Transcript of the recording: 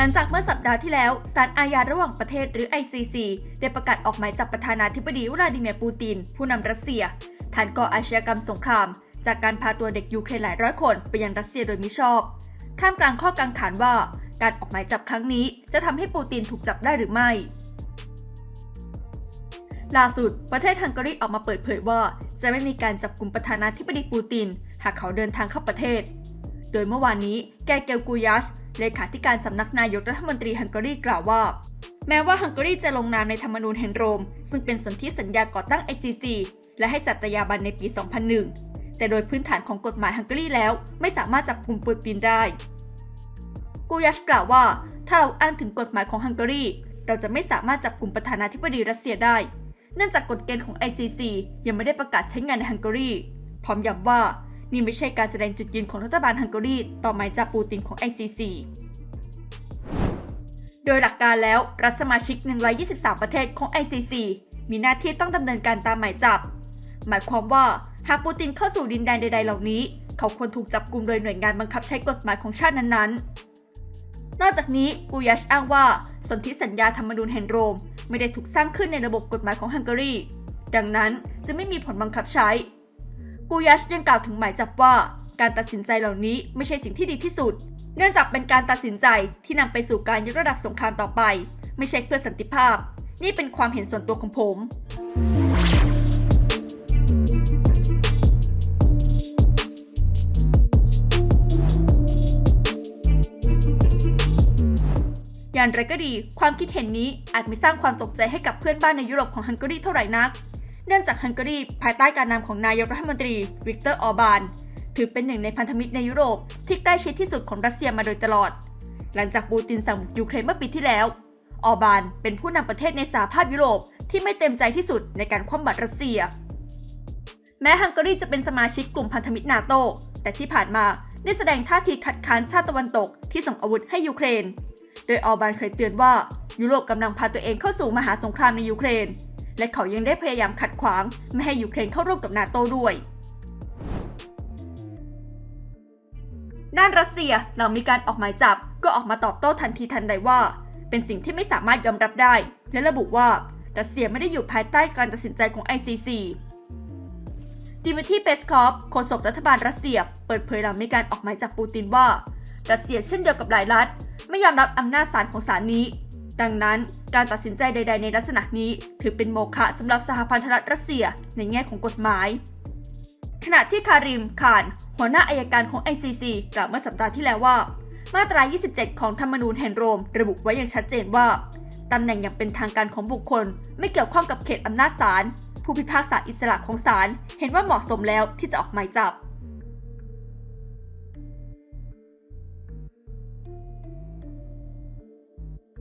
ลังจากเมื่อสัปดาห์ที่แล้วศาลอาญาระหว่างประเทศหรือ ICC ได้ประกาศออกหมายจับประธานาธิบดีวลาดิเมียร์ปูติน ผู้นำรัสเซีย ฐานก่ออาชญากรรมสงคราม จากการพาตัวเด็กยูเครนหลายร้อยคนไปยังรัสเซียโดยมิชอบ ท่ามกลางข้อกังขาว่า การออกหมายจับครั้งนี้ จะทำให้ปูตินถูกจับได้หรือไม่ล่าสุด ประเทศฮังการีออกมาเปิดเผยว่า จะไม่มีการจับกลุ่มประธานาธิบดีปูติน หากเขาเดินทางเข้าประเทศ โดยเมื่อวานนี้แกเกลกูยัช เลขาธิการสำนักนายกรัฐมนตรีฮังการีกล่าวว่า แม้ว่าฮังการีจะลงนามในธรรมนูญแห่งโรม ซึ่งเป็นสนธิสัญญาก่อตั้ง ICC และให้สัตยาบันในปี 2001 แต่โดยพื้นฐานของกฎหมายฮังการีแล้ว ไม่สามารถจับกลุ่มปูตินได้กูยัชกล่าวว่า ถ้าเราอ้างถึงกฎหมายของฮังการีเราจะไม่สามารถจับกลุ่มประธานาธิบดีรัสเซียได้ เนื่องจากกฎเกณฑ์ของ ICC ยังไม่ได้ประกาศใช้งานในฮังการีพร้อมย้ำว่า นี่ไม่ใช่การแสดงจุดยืนของรัฐบาลฮังการีต่อหมายจับปูตินของ ICC โดยหลักการแล้วรัฐสมาชิก 123 ประเทศของ ICC มีหน้าที่ต้องดำเนินการตามหมายจับ หมายความว่าหากปูตินเข้าสู่ดินแดนใด ๆ เหล่านี้ เขาควรถูกจับกลุมโดยหน่วยงานบังคับใช้กฎหมายของชาตินั้นๆ นอกจากนี้กูยัชอ้างว่าสนธิสัญญาธรรมนูญแห่งโรม ไม่ได้ถูกสร้างขึ้นในระบบกฎหมายของฮังการี ดังนั้นจะไม่มีผลบังคับใช้ กูยัชยังกล่าวถึงหมายจับว่า การตัดสินใจเหล่านี้ไม่ใช่สิ่งที่ดีที่สุด เนื่องจากเป็นการตัดสินใจที่นำไปสู่การยกระดับสงครามต่อไป ไม่ใช่เพื่อสันติภาพ นี่เป็นความเห็นส่วนตัวของผมอย่างไรก็ดี ความคิดเห็นนี้อาจไม่สร้างความตกใจให้กับเพื่อนบ้านในยุโรปของฮังการีเท่าไหร่นัก เนื่องจากฮังการีภายใต้การนำของนายกรัฐมนตรีวิกเตอร์ออร์บานถือเป็นหนึ่งในพันธมิตรในยุโรปที่ใกล้ชิดที่สุดของรัสเซียมาโดยตลอด หลังจากปูตินสั่งบุกยูเครนเมื่อปีที่แล้ว ออร์บานเป็นผู้นำประเทศในสหภาพยุโรปที่ไม่เต็มใจที่สุดในการคว่ำบาตรรัสเซีย แม้ฮังการีจะเป็นสมาชิกกลุ่มพันธมิตรนาโตแต่ที่ผ่านมาได้แสดงท่าทีคัดค้านชาติตะวันตกที่ส่งอาวุธให้ยูเครน โดยออร์บานเคยเตือนว่ายุโรปกำลังพาตัวเองเข้าสู่มหาสงครามในยูเครน และเขายังได้พยายามขัดขวาง ไม่ให้ยูเครนเข้าร่วมกับนาโตด้วยด้านรัสเซียหลังมีการออกหมายจับก็ออกมาตอบโต้ทันทีทันใดว่า เป็นสิ่งที่ไม่สามารถยอมรับได้ และระบุว่ารัสเซียไม่ได้อยู่ภายใต้การตัดสินใจของ ICC ดิมิทีเปสคอฟโฆษกรัฐบาลรัสเซีย เปิดเผยหลังมีการออกหมายจับปูตินว่า รัสเซียเช่นเดียวกับหลายรัฐ ไม่ยอมรับอำนาจศาลของศาลนี้ ดังนั้นการตัดสินใจใด ๆ ในลักษณะนี้ถือเป็นโมฆะสำหรับสหพันธรัฐรัสเซียในแง่ของกฎหมาย ขณะที่คาริมคาน หัวหน้าอายการของ ICC กล่าวเมื่อสัปดาห์ที่แล้วว่า มาตรา 27 ของธรรมนูญแห่งโรม ระบุไว้อย่างชัดเจนว่าตำแหน่งอย่างเป็นทางการของบุคคล ไม่เกี่ยวข้องกับเขตอำนาจศาลผู้พิพากษาอิสระของศาลเห็นว่าเหมาะสมแล้วที่จะออกหมายจับ